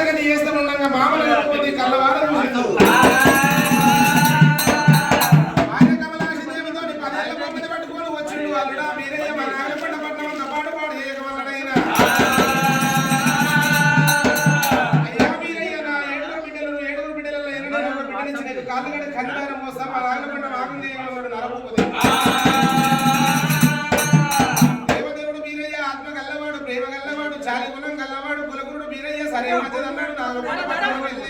తరగతి చేస్తానుండగా మామలు కట్టుకుంది కళ్ళవాదం కాళ్ళు కట్టి కందిదారం కోసం ఆ రాగలకుండా వాగం చేయగలవాడు నరభూపతి. കരയമാറ്റം തന്നെയാണ് നാഗപ്പട്ട പട്ടണമല്ലേ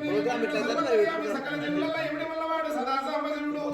ప్రోగ్రామ్ ఇట్లా సకల ఎవడి సదా సాంబజనుడు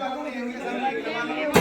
बाबू ने